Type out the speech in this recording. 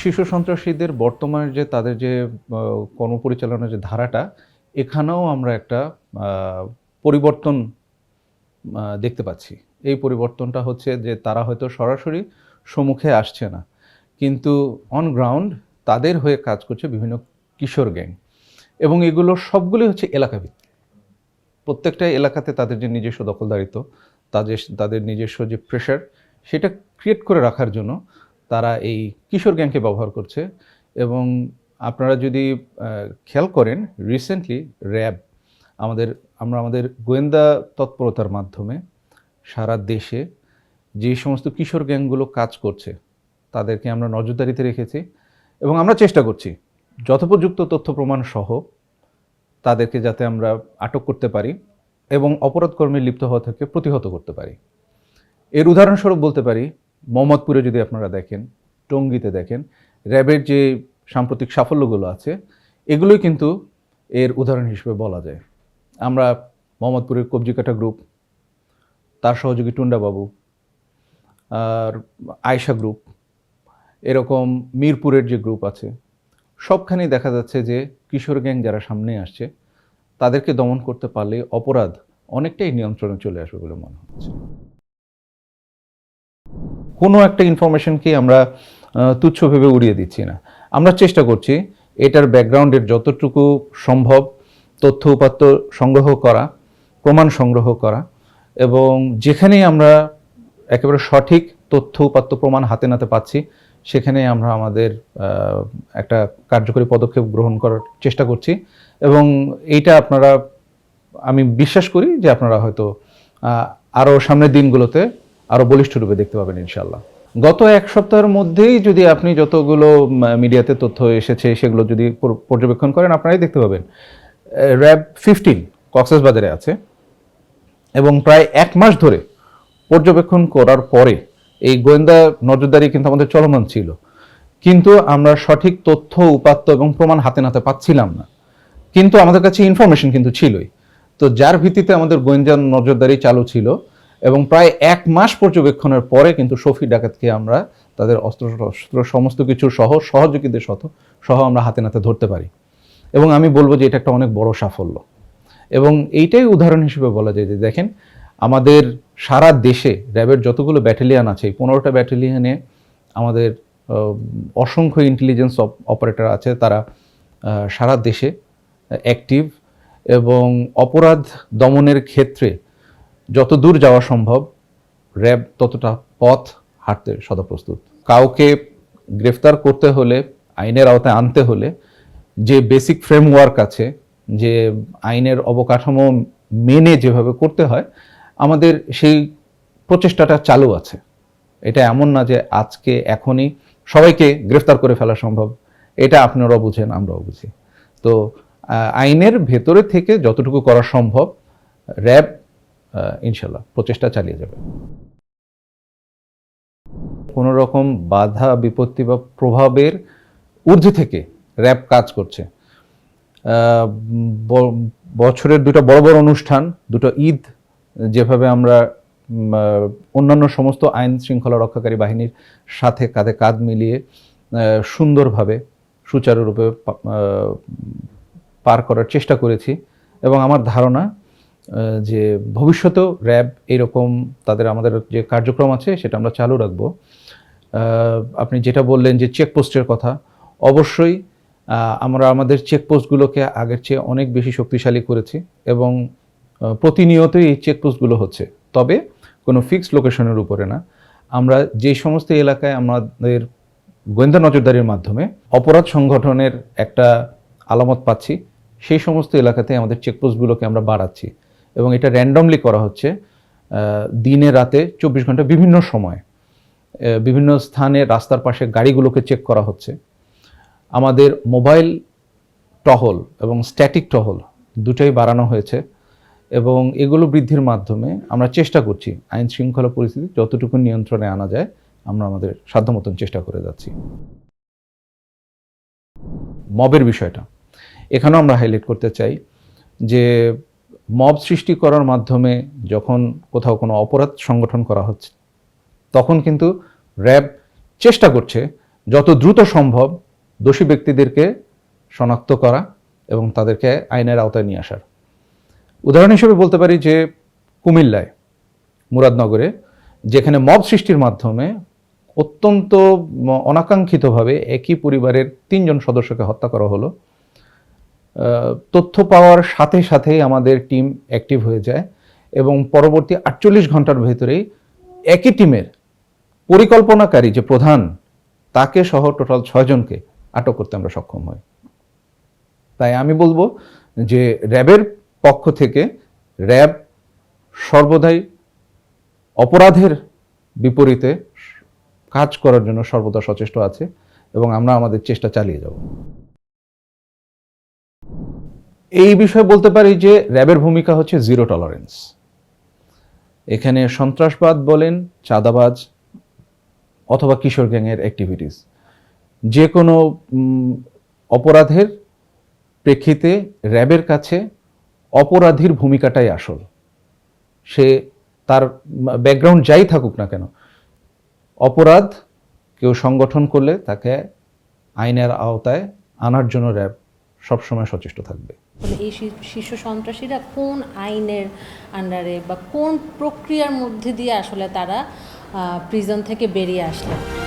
শিশু সন্ত্রাসীদের বর্তমানে যে তাদের যে কর্মপরিচালনার যে ধারাটা, এখানেও আমরা একটা পরিবর্তন দেখতে পাচ্ছি। এই পরিবর্তনটা হচ্ছে যে তারা হয়তো সরাসরি সম্মুখে আসছে না। কিন্তু অন গ্রাউন্ড তাদের হয়ে কাজ করছে বিভিন্ন কিশোর গ্যাং। এবং এগুলো সবগুলি হচ্ছে এলাকাভিত্তিক। প্রত্যেকটা এলাকাতে তাদের যে নিজস্ব দখলদারিত্ব, তাদের তাদের নিজস্ব যে প্রেশার সেটা ক্রিয়েট করে রাখার জন্য তারা এই কিশোর গ্যাংকে ব্যবহার করছে এবং আপনারা যদি খেয়াল করেন রিসেন্টলি র্যাব আমাদের, আমরা আমাদের গোয়েন্দা তৎপরতার মাধ্যমে সারা দেশে যে সমস্ত কিশোর গ্যাংগুলো কাজ করছে, তাদেরকে আমরা নজরদারিতে রেখেছি এবং আমরা চেষ্টা করছি যথোপযুক্ত তথ্য প্রমাণ সহ তাদেরকে যাতে আমরা আটক করতে পারি এবং অপরাধ কর্মে লিপ্ত হওয়া থেকে প্রতিহত করতে পারি। এর উদাহরণস্বরূপ বলতে পারি মোহাম্মদপুরে যদি আপনারা দেখেন, টঙ্গীতে দেখেন, র্যাবের যে সাম্প্রতিক সাফল্যগুলো আছে, এগুলোই কিন্তু এর উদাহরণ হিসেবে বলা যায়। আমরা মোহাম্মদপুরের কবজিকাটা গ্রুপ, তার সহযোগী টুন্ডাবাবু, আর আয়শা গ্রুপ, এরকম মিরপুরের যে গ্রুপ আছে সবখানেই দেখা যাচ্ছে যে কিশোর গ্যাং যারা সামনে আসছে, তাদেরকে দমন করতে পারলে অপরাধ অনেকটাই নিয়ন্ত্রণে চলে আসবে বলে মনে হচ্ছে। কোনো একটা ইনফরমেশনকে আমরা তুচ্ছ ভেবে উড়িয়ে দিচ্ছি না। আমরা চেষ্টা করছি এটার ব্যাকগ্রাউন্ডের যতটুকু সম্ভব তথ্য উপাত্ত সংগ্রহ করা, প্রমাণ সংগ্রহ করা এবং যেখানেই আমরা একেবারে সঠিক তথ্য উপাত্ত প্রমাণ হাতে নাতে পাচ্ছি সেখানে আমরা আমাদের একটা কার্যকরী পদক্ষেপ গ্রহণ করার চেষ্টা করছি এবং এইটা আপনারা, আমি বিশ্বাস করি যে আপনারা হয়তো আরও সামনের দিনগুলোতে আরও বলিষ্ঠ রূপে দেখতে পাবেন ইনশাল্লাহ গত এক সপ্তাহের মধ্যেই যদি আপনি যতগুলো মিডিয়াতে তথ্য এসেছে, সেগুলো যদি পর্যবেক্ষণ করেন, আপনারাই দেখতে পাবেন। র্যাব ফিফটিন কক্সেস বাজারে আছে এবং প্রায় এক মাস ধরে পর্যবেক্ষণ করার পরে এই গোয়েন্দা নজরদারি কিন্তু আমাদের চলমান ছিল। কিন্তু আমরা সঠিক তথ্য, উপাত্ত এবং প্রমাণ হাতে নাতে পাচ্ছিলাম না। কিন্তু আমাদের কাছে ইনফরমেশন কিন্তু ছিলই। তো যার ভিত্তিতে আমাদের গোয়েন্দা নজরদারি চালু ছিল এবং প্রায় এক মাস পর্যবেক্ষণের পরে কিন্তু শফি ডাকাতকে আমরা তাদের অস্ত্র শস্ত্র সমস্ত কিছু সহ সহযোগীদের সহ সহ আমরা হাতে নাতে ধরতে পারি। এবং আমি বলব যে এটা একটা অনেক বড় সাফল্য। এবং এইটাই উদাহরণ হিসেবে বলা যায় যে দেখেন, আমাদের সারা দেশে র্যাবের যতগুলো ব্যাটালিয়ান আছে, এই পনেরোটা ব্যাটালিয়ানে আমাদের অসংখ্য ইন্টেলিজেন্স অপারেটর আছে, তারা সারা দেশে অ্যাক্টিভ এবং অপরাধ দমনের ক্ষেত্রে যত দূর যাওয়া সম্ভব, র্যাব ততটা পথ হাঁটতে সদা প্রস্তুত কাউকে গ্রেফতার করতে হলে, আইনের আওতায় আনতে হলে, যে বেসিক ফ্রেমওয়ার্ক আছে, যে আইনের অবকাঠামো মেনে যেভাবে করতে হয়, আমাদের সেই প্রচেষ্টাটা চালু আছে। এটা এমন না যে আজকে এখনই সবাইকে গ্রেফতার করে ফেলা সম্ভব। এটা আপনারাও বুঝেন, আমরাও বুঝি। তো আইনের ভেতরে থেকে যতটুকু করা সম্ভব, র্যাব ইনশাল্লাহ প্রচেষ্টা চালিয়ে যাবে। কোনো রকম বাধা, বিপত্তি বা প্রভাবের ঊর্ধ্বে থেকে র্যাব কাজ করছে। বছরের দুটো বড় বড় অনুষ্ঠান, দুটো ঈদ, যেভাবে আমরা অন্যান্য সমস্ত আইন শৃঙ্খলা রক্ষাকারী বাহিনীর সাথে কাঁধে কাঁধ মিলিয়ে সুন্দরভাবে, সুচারুরূপে পার করার চেষ্টা করেছি। এবং আমার ধারণা যে ভবিষ্যতেও র্যাব এরকম তাদের আমাদের যে কার্যক্রম আছে সেটা আমরা চালু রাখব। আপনি যেটা বললেন যে চেকপোস্টের কথা, অবশ্যই আমরা আমাদের চেকপোস্টগুলোকে আগের চেয়ে অনেক বেশি শক্তিশালী করেছি এবং প্রতিনিয়তই এই চেকপোস্টগুলো হচ্ছে। তবে কোনো ফিক্সড লোকেশনের উপরে না। আমরা যে সমস্ত এলাকায় আমাদের গোয়েন্দা নজরদারির মাধ্যমে অপরাধ সংগঠনের একটা আলামত পাচ্ছি, সেই সমস্ত এলাকাতে আমাদের চেকপোস্টগুলোকে আমরা বাড়াচ্ছি। এবং এটা র্যান্ডমলি করা হচ্ছে দিনে রাতে চব্বিশ ঘণ্টা বিভিন্ন সময়। বিভিন্ন স্থানে রাস্তার পাশে গাড়িগুলোকে চেক করা হচ্ছে। আমাদের মোবাইল টহল এবং স্ট্যাটিক টহল দুটোই বাড়ানো হয়েছে এবং এগুলো বৃদ্ধির মাধ্যমে আমরা চেষ্টা করছি, আইন শৃঙ্খলা পরিস্থিতি যতটুকু নিয়ন্ত্রণে আনা যায়, আমরা আমাদের সাধ্য মতন চেষ্টা করে যাচ্ছি। মবের বিষয়টা। এখানেও আমরা হাইলাইট করতে চাই যে মব সৃষ্টি করার মাধ্যমে যখন কোথাও কোনো অপরাধ সংগঠন করা হচ্ছে, তখন কিন্তু র্যাব চেষ্টা করছে যত দ্রুত সম্ভব দোষী ব্যক্তিদেরকে শনাক্ত করা এবং তাদেরকে আইনের আওতায় নিয়ে আসার। উদাহরণ হিসেবে বলতে পারি যে কুমিল্লায়, মুরাদনগরে, যেখানে মব সৃষ্টির মাধ্যমে অত্যন্ত অনাকাঙ্ক্ষিতভাবে একই পরিবারের তিনজন সদস্যকে হত্যা করা হলো তথ্য পাওয়ার সাথে সাথেই আমাদের টিম অ্যাক্টিভ হয়ে যায় এবং পরবর্তী আটচল্লিশ ঘণ্টার ভেতরেই একই টিমের পরিকল্পনাকারী যে প্রধান, তাকে সহ টোটাল ছয়জনকে আটক করতে আমরা সক্ষম হই। তাই আমি বলব যে র্যাবের পক্ষ থেকে র্যাব সর্বদাই অপরাধের বিপরীতে কাজ করার জন্য সর্বদা সচেষ্ট আছে এবং আমরা আমাদের চেষ্টা চালিয়ে যাব। এই বিষয়ে বলতে পারি যে র্যাবের ভূমিকা হচ্ছে জিরো টলারেন্স এখানে সন্ত্রাসবাদ বলেন, চাঁদাবাজ অথবা কিশোর গ্যাংয়ের অ্যাক্টিভিটিস যে কোনো অপরাধের প্রেক্ষিতে র্যাবের কাছে অপরাধীর ভূমিকাটাই আসল। সে তার ব্যাকগ্রাউন্ড যাই থাকুক না কেন, অপরাধ কেউ সংগঠন করলে তাকে আইনের আওতায় আনার জন্য র্যাব সবসময় সচেষ্ট থাকবে। মানে এই শীর্ষ সন্ত্রাসীরা কোন আইনের আন্ডারে বা কোন প্রক্রিয়ার মধ্যে দিয়ে আসলে তারা প্রিজন থেকে বেরিয়ে আসলেন?